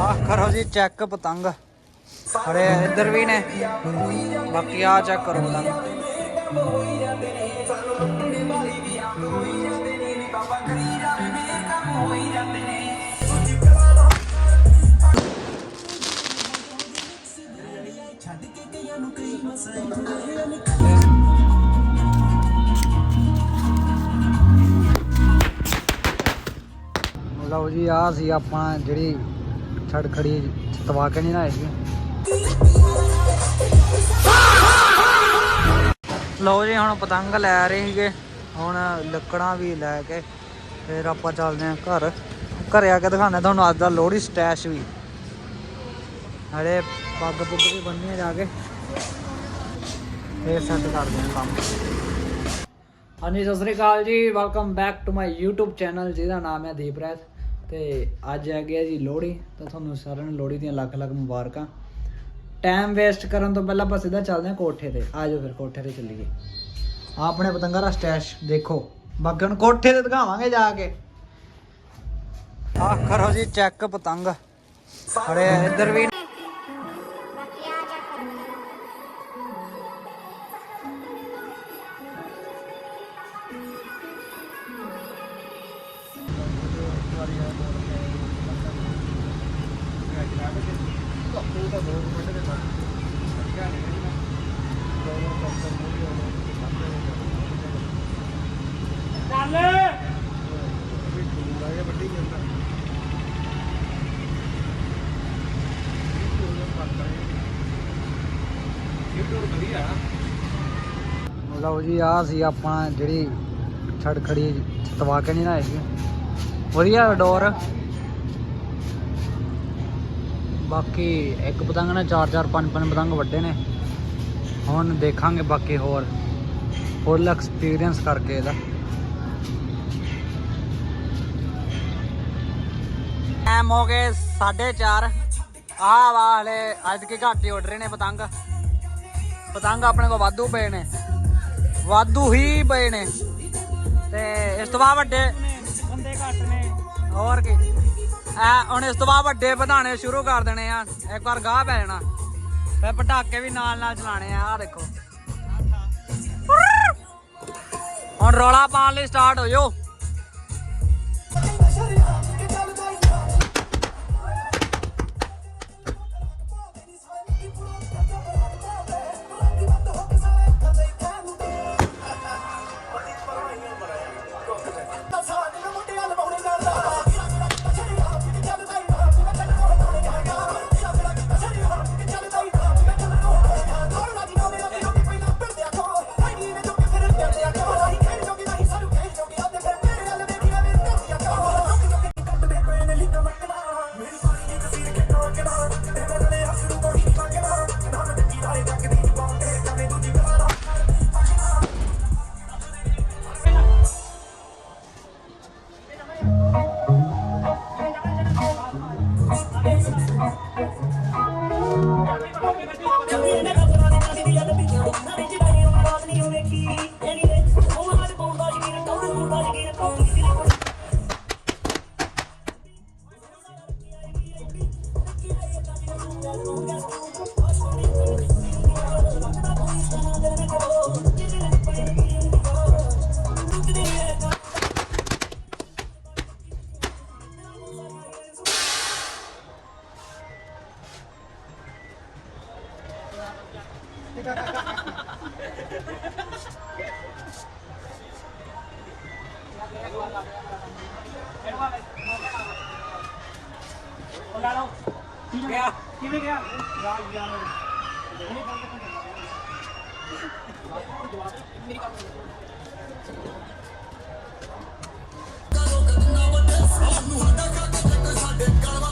ਆਹ ਕਰੋ ਜੀ ਚੈੱਕ ਪਤੰਗ। ਅਰੇ ਇੱਧਰ ਵੀ ਨੇ। ਬਾਕੀ ਆ ਚੈੱਕ ਕਰੋ ਪਤੰਗ। ਲਓ ਜੀ ਆ ਸੀ ਆਪਾਂ ਜਿਹੜੀ ਖੜੀ ਤਵਾ ਕੇ ਨਹੀਂ ਨਾਏ ਸੀ ਲਓ ਜੀ, ਹੁਣ ਪਤੰਗ ਲੈ ਰਹੇ ਸੀਗੇ। ਹੁਣ ਲੱਕੜਾਂ ਵੀ ਲੈ ਕੇ ਫਿਰ ਆਪਾਂ ਚੱਲਦੇ ਆਂ ਘਰ। ਘਰੇ ਆ ਕੇ ਦਿਖਾਉਂਦੇ ਤੁਹਾਨੂੰ, ਅੱਜ ਦਾ ਲੋਹੜੀ ਸਟੈਸ਼ ਵੀ। ਹਰੇ ਪੱਗ ਪੁੱਗ ਵੀ ਬੰਨੀ ਜਾ ਕੇ। ਫੇਰ ਸੈੱਟ ਕਰਦੇ ਆਂ ਕੰਮ। ਹਾਂਜੀ, ਸਤਿ ਸ੍ਰੀ ਅਕਾਲ ਜੀ। Welcome back to my YouTube channel ਜਿਹਦਾ ਨਾਮ ਹੈ ਦੀਪ ਤੇ ਅੱਜ ਆ ਗਿਆ ਜੀ ਲੋਹੜੀ, ਤਾਂ ਤੁਹਾਨੂੰ ਸਾਰਿਆਂ ਨੂੰ ਲੋਹੜੀ ਦੀਆਂ ਲੱਖ ਲੱਖ ਮੁਬਾਰਕਾਂ। ਟਾਈਮ ਵੇਸਟ ਕਰਨ ਤੋਂ ਪਹਿਲਾਂ ਆਪਾਂ ਸਿੱਧਾ ਚੱਲਦੇ ਹਾਂ ਕੋਠੇ ਤੇ। ਆ ਜਾਓ ਫਿਰ ਕੋਠੇ ਤੇ ਚੱਲੀਏ। ਆਹ ਆਪਣੇ ਪਤੰਗਾਂ ਦਾ ਸਟੈਸ਼ ਦੇਖੋ। ਬਾਕੀ ਹੁਣ ਕੋਠੇ ਤੇ ਦਿਖਾਵਾਂਗੇ ਜਾ ਕੇ। ਆਹ ਕਰੋ ਜੀ ਚੈੱਕ ਪਤੰਗ। ਖੜੇ ਇੱਧਰ ਵੀ। ਲਓ ਜੀ ਆ ਸੀ ਆਪਾਂ ਜਿਹੜੀ ਛੜ ਖੜੀ ਤਵਾ ਕੇ ਨਹੀਂ ਨਾਏ ਸੀ ਵਧੀਆ ਡੋਰ। ਬਾਕੀ ਇੱਕ ਪਤੰਗ ਨੇ ਚਾਰ ਚਾਰ ਪੰਜ ਪੰਜ ਪਤੰਗ ਵੱਡੇ ਨੇ। ਹੁਣ ਦੇਖਾਂਗੇ ਬਾਕੀ ਹੋਰ। ਫੁੱਲ ਐਕਸਪੀਰੀਅੰਸ ਕਰਕੇ ਇਹਦਾ। ਟਾਈਮ ਹੋ ਗਏ 4:30 ਆਹ ਵਾਲੇ ਅੱਜ ਕੀ ਘੱਟ ਹੀ ਉੱਡ ਰਹੇ ਨੇ ਪਤੰਗ। ਪਤੰਗ ਆਪਣੇ ਕੋਲ ਵਾਧੂ ਪਏ ਨੇ। ਵਾਧੂ ਹੀ ਪਏ ਨੇ। ਤੇ ਇਸ ਤੋਂ ਬਾਅਦ ਵੱਡੇ। ਬੰਦੇ ਘੱਟ ਨੇ। ਹੋਰ ਕੀ। ਐ, ਹੁਣ ਇਸ ਤੋਂ ਬਾਅਦ ਵੱਡੇ ਵਧਾਣੇ ਸ਼ੁਰੂ ਕਰ ਦੇਣੇ ਆ। ਇੱਕ ਵਾਰ ਗਾਹ ਪੈ ਜਾਣਾ। ਫਿਰ ਪਟਾਕੇ ਵੀ ਨਾਲ ਨਾਲ ਚਲਾਣੇ ਆ ਆ ਦੇਖੋ। ਹੁਣ ਰੌਲਾ ਪਾਉਣ ਲਈ ਸਟਾਰਟ ਹੋ ਜਾਓ Hola, no. Mira. ਕਿਵੇਂ ਗਿਆ? ਰਾਜ ਜਾਨ ਮੇਰੀ ਗੱਲ ਸੁਣੋ ਕਦੋਂ ਕਦੋਂ ਬਦਸ ਸਾਨੂੰ ਹਟਾ ਕੇ ਤੇ ਸਾਡੇ ਗਲਵਾ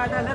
madala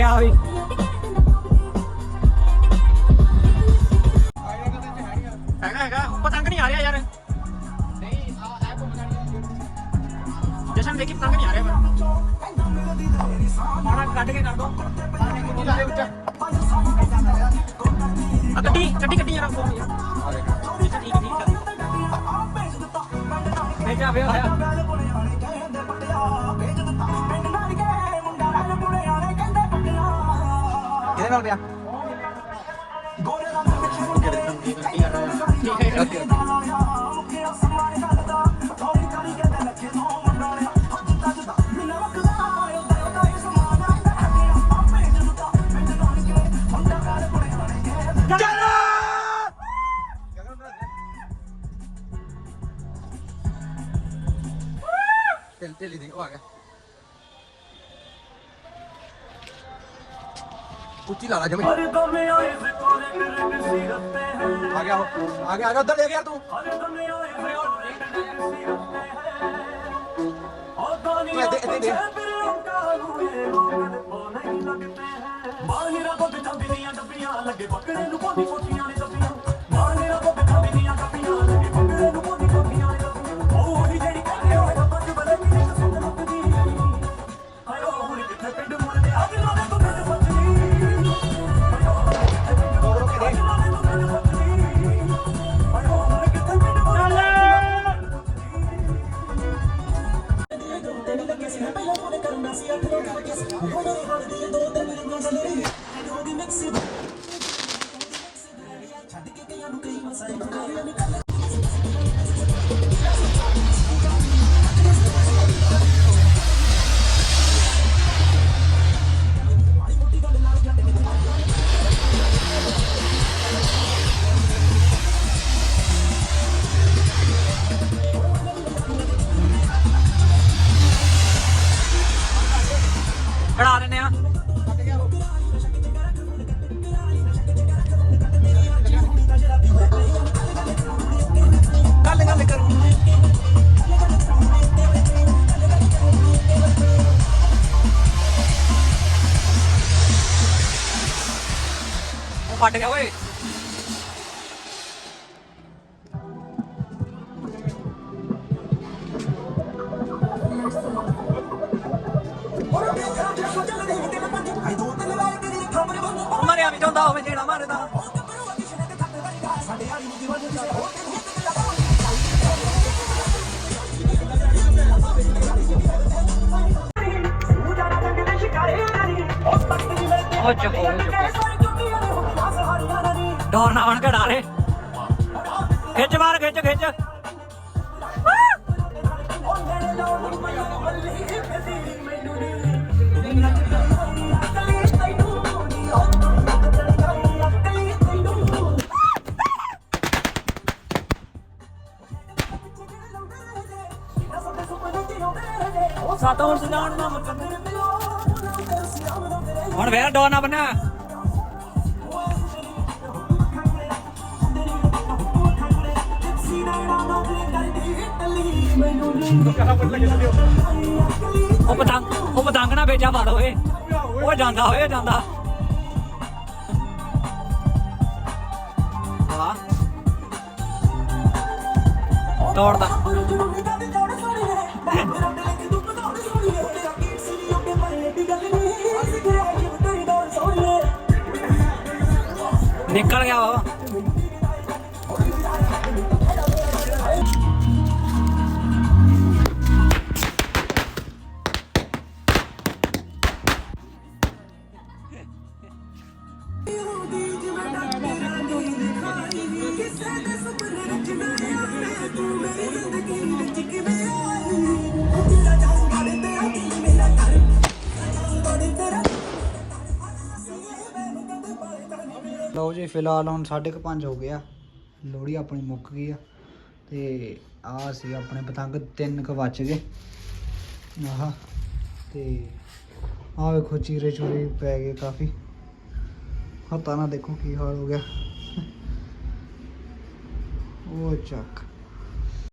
ਹੋ ਗਿਆ ਹੋਈ ਹੈਗਾ। ਹੈਗਾ ਪਤੰਗ ਨਹੀਂ ਆ ਰਿਹਾ ਯਾਰ। ਨਹੀਂ ਆ ਐਪ ਜਸ਼ਨ ਦੇਖੀ ਪਤੰਗ ਨਹੀਂ ਆ ਰਿਹਾ ਪਰ ਮਾੜਾ ਕੱਢ ਕੇ ਕਰ ਦੋ। ਆ ਗੱਡੀ ਗੱਡੀ ਗੱਡੀ ਯਾਰ ਫੋਨ ਯਾਰ। ਠੀਕ ਹੈ, ਠੀਕ ਹੈ, ਠੀਕ ਹੈ ਭੇਜਾ। ਵੇ ਆਇਆ ਕਿਹਦੇ ਨਾਲ ਪਿਆ ਲਾ ਲਾ ਜਮੀ। ਆ ਗਿਆ ਉਹ ਆ ਗਿਆ ਆ ਗਿਆ ਉਧਰ ਲੈ ਗਿਆ ਤੂੰ। ਤੂੰ ਇੱਥੇ ਇੱਥੇ ਦੇ ਮਾਨੇਰਾ ਕੋਟ ਚਾਂਦੀ ਦੀਆਂ ਡੱਬੀਆਂ ਲੱਗੇ ਬੱਕਰੇ ਨੂੰ ਪੋਦੀ ਪੋਤੀਆਂ ਖੜਾ ਦਿੰਦੇ ਆ। ਫੱਟ ਗਿਆ ਓਏ। ਮਰਿਆ ਵੀ ਜਾਂਦਾ ਉਹ ਚੁੱਪ ਡੋਰ ਨਾ ਬਣ ਕੇ ਡਾਲੇ ਖਿੱਚ ਮਾਰ, ਖਿੱਚ ਖਿੱਚ। ਸਾਤੋਂ ਹੁਣ ਸੁਣਾਉਣ ਨਾ ਹੁਣ ਫੇਰ ਡੋਰ ਨਾ ਬੰਨਿਆ ਉਹ ਪਤੰਗ ਉਹ ਪਤੰਗ ਨਾ ਵੇਚਾ ਮਾਰ ਓਏ। ਉਹ ਜਾਂਦਾ ਓਏ ਜਾਂਦਾ। ਵਾਹ ਤੋੜਦਾ ਨਿਕਲ ਗਿਆ ਵਾ ਲਓ ਜੀ, ਫਿਲਹਾਲ ਹੁਣ 5:30 ਹੋ ਗਿਆ ਲੋਹੜੀ ਆਪਣੀ ਮੁੱਕ ਗਈ ਆ ਤੇ ਆ ਸੀ ਆਪਣੇ ਪਤੰਗ ਤਿੰਨ ਕ ਬਚ ਗਏ। ਆਹ, ਤੇ ਆ ਵੇਖੋ ਚੀਰੇ ਚੂਰੇ ਪੈ ਗਏ ਕਾਫੀ। ਹੱਥਾਂ ਨਾ ਦੇਖੋ ਕੀ ਹਾਲ ਹੋ ਗਿਆ। ਉਹ ਚੱਕ।